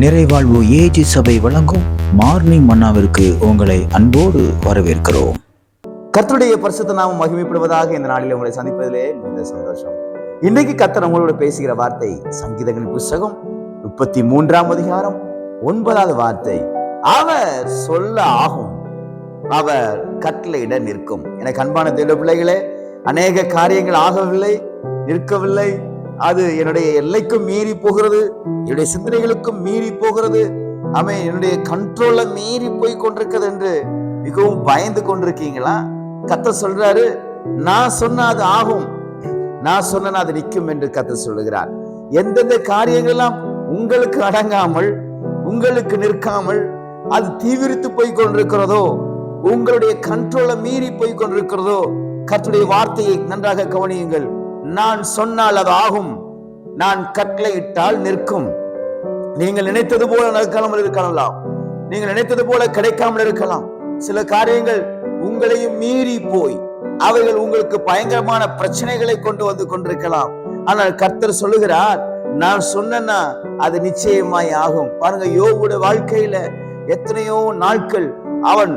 நிறைவாழ்வு AG சபை வழங்கும் morning மன்னாவிற்கு உங்களை அன்போடு வரவேற்கிறோம். கர்த்தருடைய பரிசுத்த நாமம் மகிமைப்படுவதாக இந்த நாளில் உங்களை சந்திப்பதிலே மிகுந்த சந்தோஷம். இன்றைக்கு கர்த்தர் உங்களோட பேசுகிற வார்த்தை சங்கீதங்களின் புஸ்தகம் முப்பத்தி மூன்றாம் அதிகாரம் ஒன்பதாவது வார்த்தை. அவர் சொல்ல ஆகும் அவர் கட்டளையிட நிற்கும். எனக்கு அன்பான தேவ பிள்ளைகளே அநேக காரியங்கள் ஆகவில்லை நிற்கவில்லை. அது என்னுடைய எல்லைக்கும் மீறி போகிறது என்னுடைய சிந்தனைகளுக்கும் மீறி போகிறது. அவன் என்னுடைய கண்ட்ரோல மீறி போய் கொண்டிருக்கிறது என்று மிகவும் பயந்து கொண்டிருக்கீங்களா? கத்த சொல்றாரு நான் சொன்ன அது ஆகும். நான் சொன்ன அது நிற்கும் என்று கத்த சொல்லுகிறார். எந்தெந்த காரியங்கள் எல்லாம் உங்களுக்கு அடங்காமல் உங்களுக்கு நிற்காமல் அது தீவிரித்து போய் கொண்டிருக்கிறதோ உங்களுடைய கண்ட்ரோலை மீறி போய் கொண்டிருக்கிறதோ கத்துடைய வார்த்தையை நன்றாக கவனியுங்கள். நான் சொன்னால் அது ஆகும். நான் கட்டளையிட்டால் நிற்கும். நீங்கள் நினைத்தது போல நடக்காமல் இருக்கலாம். நீங்கள் நினைத்தது போல கிடைக்காமல் இருக்கலாம். சில காரியங்கள் உங்களையும் மீறி போய் அவைகள் உங்களுக்கு பயங்கரமான பிரச்சனைகளை கொண்டு வந்து கொண்டிருக்கலாம். ஆனால் கர்த்தர் சொல்லுகிறார் நான் சொன்னேன்னா அது நிச்சயமாய் ஆகும். பாருங்க யோகுடைய வாழ்க்கையில எத்தனையோ நாட்கள் அவன்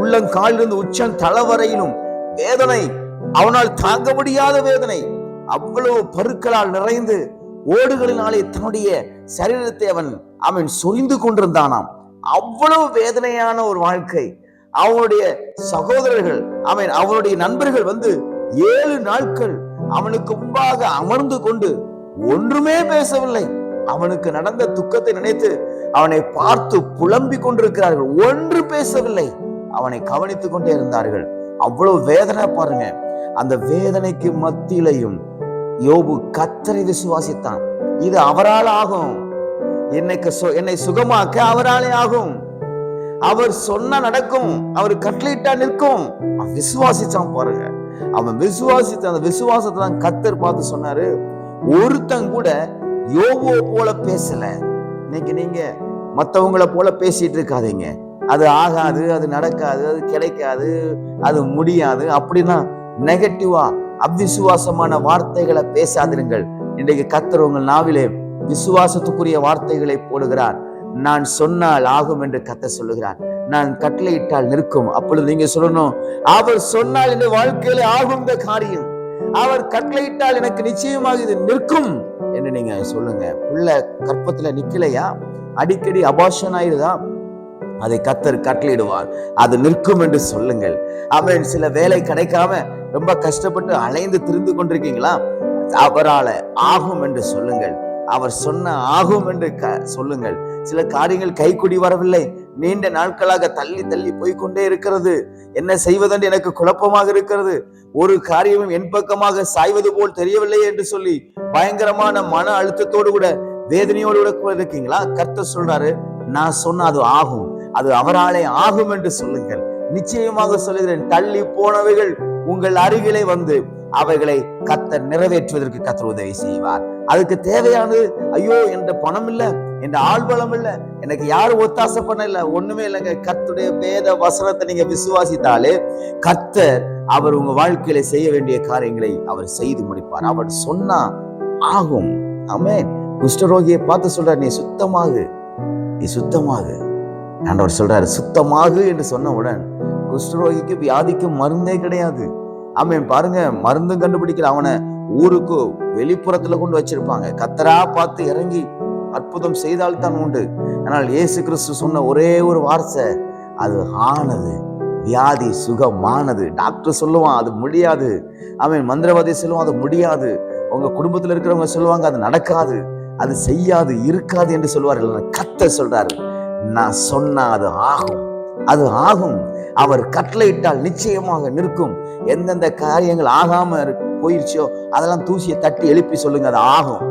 உள்ளங்காலிருந்து உச்சம் தளவரையிலும் வேதனை அவனால் தாங்க முடியாத வேதனை. அவ்வளவு பருக்களால் நிறைந்து ஓடுகளினாலே தன்னுடைய சரீரத்தை அவன் அவன் சொரிந்து கொண்டிருந்தானாம். அவ்வளவு வேதனையான ஒரு வாழ்க்கை. அவனுடைய சகோதரர்கள் அவன் அவனுடைய நண்பர்கள் வந்து ஏழு நாட்கள் அவனுக்கு முன்பாக அமர்ந்து கொண்டு ஒன்றுமே பேசவில்லை. அவனுக்கு நடந்த துக்கத்தை நினைத்து அவனை பார்த்து புலம்பிக் கொண்டிருக்கிறார்கள். ஒன்று பேசவில்லை. அவனை கவனித்துக் கொண்டே இருந்தார்கள். அவ்வளவு வேதனை பாருங்க. அந்த வேதனைக்கு மத்தியிலையும் யோபு கத்தரை விசுவாசித்தான். இது அவரால் ஆகும். என்னைக்கு என்னை சுகமாக்க அவராலே ஆகும். அவர் சொன்னா நடக்கும். அவர் கட்டளையிட்டா நிற்கும். அவன் விசுவாசிச்சான் பாருங்க. அவன் விசுவாசித்த அந்த விசுவாசத்தை தான் கத்தர் பார்த்து சொன்னாரு. ஒருத்தன் கூட யோபுவை போல பேசல. இன்னைக்கு நீங்க மத்தவங்களை போல பேசிட்டு இருக்காதீங்க. அது ஆகாது அது நடக்காது அது கிடைக்காது அது முடியாது. அப்படின்னா நெகட்டிவா அவ்விசுவாசமான வார்த்தைகளை பேசாதிருங்கள். இன்றைக்கு கத்தர் உங்கள் நாவிலே விசுவாசத்துக்குரிய வார்த்தைகளை போடுகிறார். நான் சொன்னால் ஆகும் என்று கத்த சொல்லுகிறார். நான் கட்டளையிட்டால் நிற்கும். அப்பொழுது நீங்க சொல்லணும் அவர் சொன்னால் இந்த வாழ்க்கையில ஆகும் இந்த காரியம். அவர் கட்டளையிட்டால் எனக்கு நிச்சயமாக இது நிற்கும் என்று நீங்க சொல்லுங்க. பிள்ளை கற்பத்துல நிக்கலையா? அடிக்கடி அபாஷன் ஆயிருதா? அதை கத்தர் கட்டளையிடுவார். அது நிற்கும் என்று சொல்லுங்கள். அவன் சில வேலை கிடைக்காம ரொம்ப கஷ்டப்பட்டு அலைந்து திரிந்து கொண்டிருக்கீங்களா? அவரால் ஆகும் என்று சொல்லுங்கள். அவர் சொன்ன ஆகும் என்று க சொல்லுங்கள். சில காரியங்கள் கைக்குடி வரவில்லை. நீண்ட நாட்களாக தள்ளி தள்ளி போய்கொண்டே இருக்கிறது. என்ன செய்வதென்று எனக்கு குழப்பமாக இருக்கிறது. ஒரு காரியமும் என் பக்கமாக சாய்வது போல் தெரியவில்லை என்று சொல்லி பயங்கரமான மன அழுத்தத்தோடு கூட வேதனையோடு கூட இருக்கீங்களா? கர்த்த சொல்றாரு நான் சொன்ன அது ஆகும். அது அவராலே ஆகும் என்று சொல்லுங்கள். நிச்சயமாக சொல்லுகிறேன். தள்ளி போனவைகள் உங்கள் அருகிலே வந்து அவைகளை கத்தர் நிறைவேற்றுவதற்கு கத்தர் உதவி செய்வார். அதுக்கு தேவையானது ஐயோ என்ற பணம் இல்ல என்ற ஆள்வளம் இல்ல எனக்கு யாரும் ஒத்தாசை பண்ண இல்ல ஒண்ணுமே இல்லைங்க. கத்துடைய வேத வசனத்தை நீங்க விசுவாசித்தாலே கத்தர் அவர் உங்க வாழ்க்கையில செய்ய வேண்டிய காரியங்களை அவர் செய்து முடிப்பார். அவர் சொன்னா ஆகும். ஆமே குஷ்டரோகியை பார்த்து சொல்றார் நீ சுத்தமாகு நீ சுத்தமாகு. ஆண்டவர் சொல்றாரு சுத்தமாகு என்று சொன்னவுடன் குஷ்டரோகிக்கு வியாதிக்கு மருந்தே கிடையாது. அவன் பாருங்க மருந்தும் கண்டுபிடிக்கல. அவனை ஊருக்கு வெளிப்புறத்துல கொண்டு வச்சிருப்பாங்க. கத்தரா பார்த்து இறங்கி அற்புதம் செய்தால் தான் உண்டு. ஆனால் இயேசு கிறிஸ்து சொன்ன ஒரே ஒரு வார்த்தை அது ஆனது வியாதி சுகமானது. டாக்டர் சொல்லுவான் அது முடியாது. அவன் மந்திரவாதி சொல்லுவான் அது முடியாது. உங்க குடும்பத்தில் இருக்கிறவங்க சொல்லுவாங்க அது நடக்காது. அது செய்யாது இருக்காது என்று சொல்வார்கள். கத்த சொல்றாரு நான் சொன்னா அது ஆகும். அது ஆகும். அவர் கட்டளையிட்டால் நிச்சயமாக நிற்கும். எந்தெந்த காரியங்கள் ஆகாம போயிடுச்சோ அதெல்லாம் தூசியை தட்டி எழுப்பி சொல்லுங்க அது ஆகும்.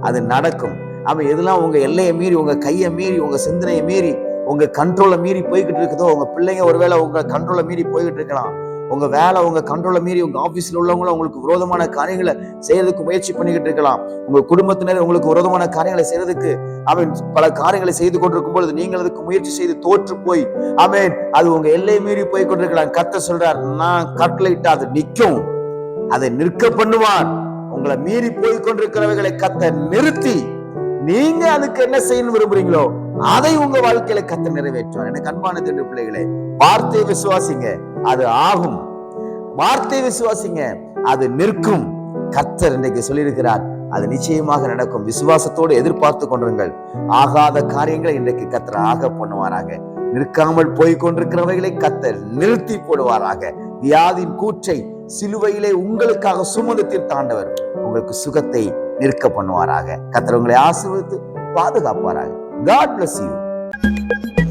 அது நடக்கும். அவன் எதெல்லாம் உங்க எல்லையை மீறி உங்க கையை மீறி உங்க சிந்தனையை மீறி உங்க கண்ட்ரோலை மீறி போய்கிட்டு இருக்குதோ உங்க பிள்ளைங்க ஒருவேளை உங்க கண்ட்ரோலை மீறி போய்கிட்டு இருக்கலாம். உங்க வேலை உங்க கண்ட்ரோலை மீறி உங்க ஆபீஸ்ல உள்ளவங்களும் உங்களுக்கு விரோதமான காரியங்களை செய்யறதுக்கு முயற்சி பண்ணிக்கிட்டு இருக்கலாம். உங்க குடும்பத்தினர் உங்களுக்கு விரோதமான காரியங்களை செய்யறதுக்கு அவன் பல காரியங்களை செய்து கொண்டிருக்கும் பொழுது நீங்கள் அதுக்கு முயற்சி செய்து தோற்று போய் அவன் அது உங்க எல்லை மீறி போய் கொண்டிருக்கலாம். கத்த சொல்றார் நான் கட்டளையிட்டு அது நிற்கும். அதை நிற்க பண்ணுவான். உங்களை மீறி போய் கொண்டிருக்கிறவைகளை கத்த நிறுத்தி நீங்க அதுக்கு என்ன செய்யணும் விரும்புறீங்களோ அதை உங்க வாழ்க்கையில கத்த நிறைவேற்றுவார். எனக்கு அன்பான திரு பிள்ளைகளே வார்த்தை விசுவாசிங்க அது ஆகும். வார்த்தை விசுவாசிங்க அது நிற்கும். கர்த்தர் இன்றைக்கு சொல்லியிருக்கிறார் அது நிச்சயமாக நடக்கும். விசுவாசத்தோடு எதிர்பார்த்து கொண்டிருங்கள். ஆகாத காரியங்களை இன்றைக்கு கத்தர் ஆக பண்ணுவாராக. நிற்காமல் போய் கொண்டிருக்கிறவைகளை கத்தர் நிறுத்தி போடுவாராக. வியாதின் கூற்றை சிலுவையிலே உங்களுக்காக சுமந்து தீர்த்தாண்டவர். உங்களுக்கு சுகத்தை நிற்க பண்ணுவாராக. கத்தர் உங்களை ஆசிர்வதித்து பாதுகாப்பாராக. God bless you